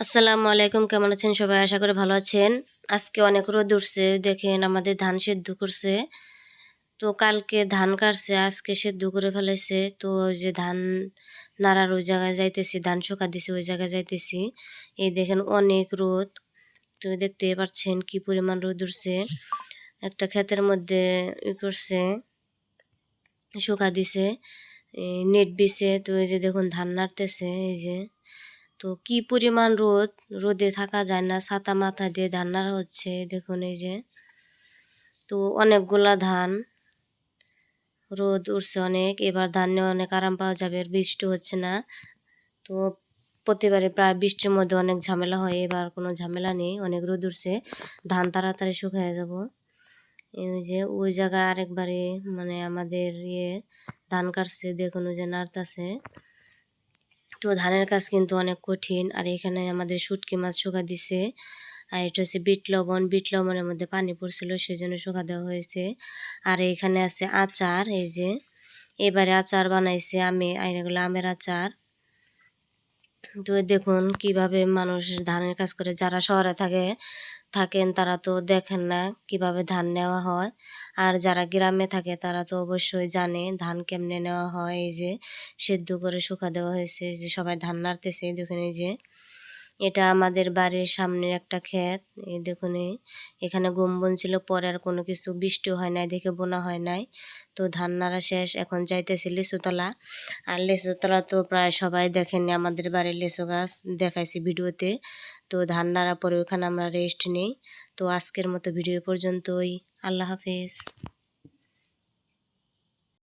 আসসালামু আলাইকুম, কেমন আছেন সবাই? আশা করে ভালো আছেন। আজকে অনেক রোদ উঠছে, দেখেন আমাদের ধান সেদ্ধ করছে। তো কালকে ধান কাটছে, আজকে সেদ্ধ করে ফেলেছে। তো ওই যে ধান নাড়ার ওই জায়গায় যাইতেছি, ধান শুকা দিছে, ওই জায়গায় যাইতেছি। এই দেখেন অনেক রোদ। তুমি দেখতে পাচ্ছেন কি পরিমাণ রোদ উঠছে। একটা ক্ষেতের মধ্যে ই করছে, শুকা দিছে নেট বিছে তো এই যে দেখুন ধান নাড়তেছে, এই যে। তো কি পরিমাণ রোদ? রোদে থাকা যায় না, ছাতা মাথা দিয়ে ধান নাড়া হচ্ছে, দেখুন এই যে। তো অনেকগুলা ধান, রোদ উঠছে অনেক, এবার ধানে অনেক আরাম পাওয়া যাবে, আর বৃষ্টি হচ্ছে না। তো প্রতিবারে প্রায় বৃষ্টির মধ্যে অনেক ঝামেলা হয়, এবার কোনো ঝামেলা নেই, অনেক রোদ উঠছে, ধান তাড়াতাড়ি শুকিয়ে যাব। এই যে ওই জায়গায় আরেকবারে মানে আমাদের ইয়ে ধান কাটছে, দেখুন ওই যে নাড়তাছে। তো ধানের কাজ কিন্তু অনেক কঠিন। আর এখানে আমাদের শুটকি মাছ শুকা দিছে। আর এটা হচ্ছে বিট লবণ। বিট লবণের মধ্যে পানি পড়ছিল সেই জন্য শুকা দেওয়া হয়েছে। আর এখানে আছে আচার, এই যে এবারে আচার বানাইছে আমি এগুলো আমের আচার। তো দেখুন কীভাবে মানুষ ধানের কাজ করে। যারা শহরে থাকে থাকেন, তারা তো দেখেন না কীভাবে ধান নেওয়া হয়। আর যারা গ্রামে থাকে, তারা তো অবশ্যই জানে ধান কেমনে নেওয়া হয়। এই যে, সেদ্ধ করে শুকা দেওয়া হয়েছে যে সবাই ধান নাড়তেছে, দেখুন এই যে। এটা আমাদের বাড়ির সামনে একটা ক্ষেত। এই দেখুন এখানে গম বন ছিল, পরে আর কোনো কিছু বৃষ্টি হয় নাই দেখে বোনা হয় নাই। তো ধান নাড়া শেষ, এখন যাইতেছে লিচুতলা। আর লিচুতলা তো প্রায় সবাই দেখেনি আমাদের বাড়ির লিচু গাছ দেখাইছি ভিডিওতে। তো ধান নাড়া পরে ওখানে আমরা রেস্ট নেই। তো আজকের মতো ভিডিও পর্যন্তই। আল্লাহ হাফেজ।